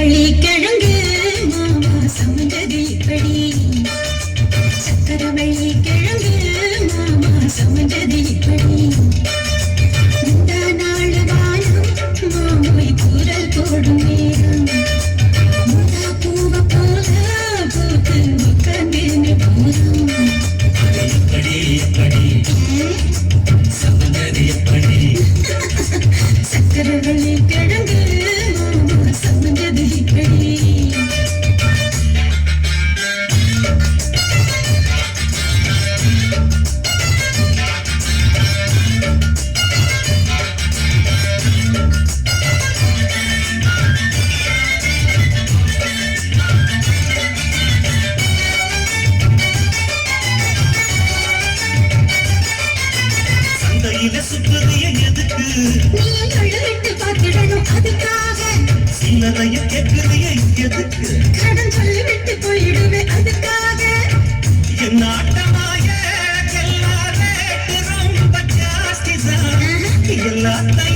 சக்கரவள்ளி கிழங்கு மாமா சமந்தது இப்படி. சக்கரவள்ளி கிழங்கு மாமா சமந்தது இப்படி. இந்த நாள் வானம் மாமொழி கூறல் போடும் நேரம். முந்தா பூவ போல பூத்து உட்கார்ந்து போதும் எப்படி எப்படி சமந்தது எப்படி சக்கரவள்ளி கிழங்கு சுற்றுறிய எதுக்கு? நீ பார்த்திடணும் அதுக்காக. சில்லறைய கேட்கிறிய எதுக்கு? கடன் சொல்லிவிட்டு போயிடுவேன். அதுக்காக. என் ஆட்டமாய எல்லா ரேட்டு ரொம்ப ஜாஸ்திதான் எல்லாத்தையும் இங்கே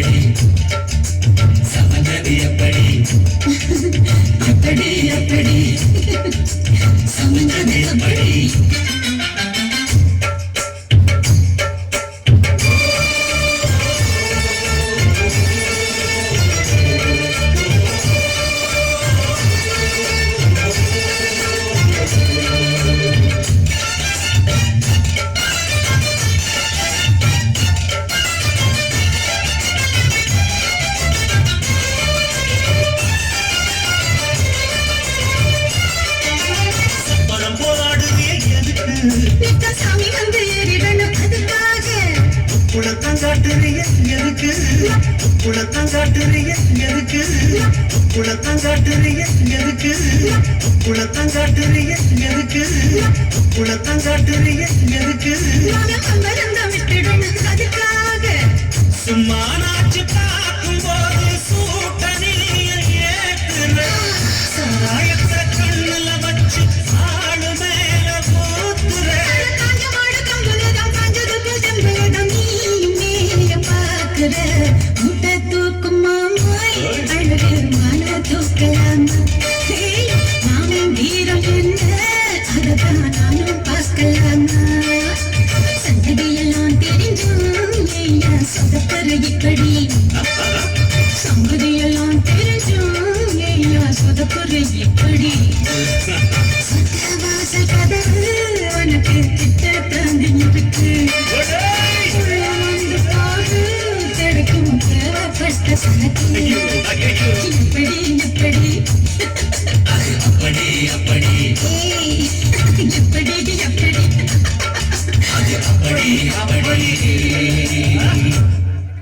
எப்படி சமந்தது சாமி வந்து ஏறிடணும் அதுக்காக குளத்தான் காட்டுறிய எதுக்கு குளத்தான் காட்டுறிய எதுக்கு குளத்தான் காட்டுறிய எதுக்கு குளத்தான் காட்டுறிய எதுக்கு குளத்தான் காட்டுறிய எதுக்கு சும்மா ஐயா சொதப்பற இப்படி சம்பதியெல்லாம் தெரிஞ்சும் ஐயா சொதப்பற இப்படி சொந்தவாசல் கதவு உனக்கு கிட்ட தாண்டி! உள்ள வந்து தேவைப்பட்ட ஐயையோ!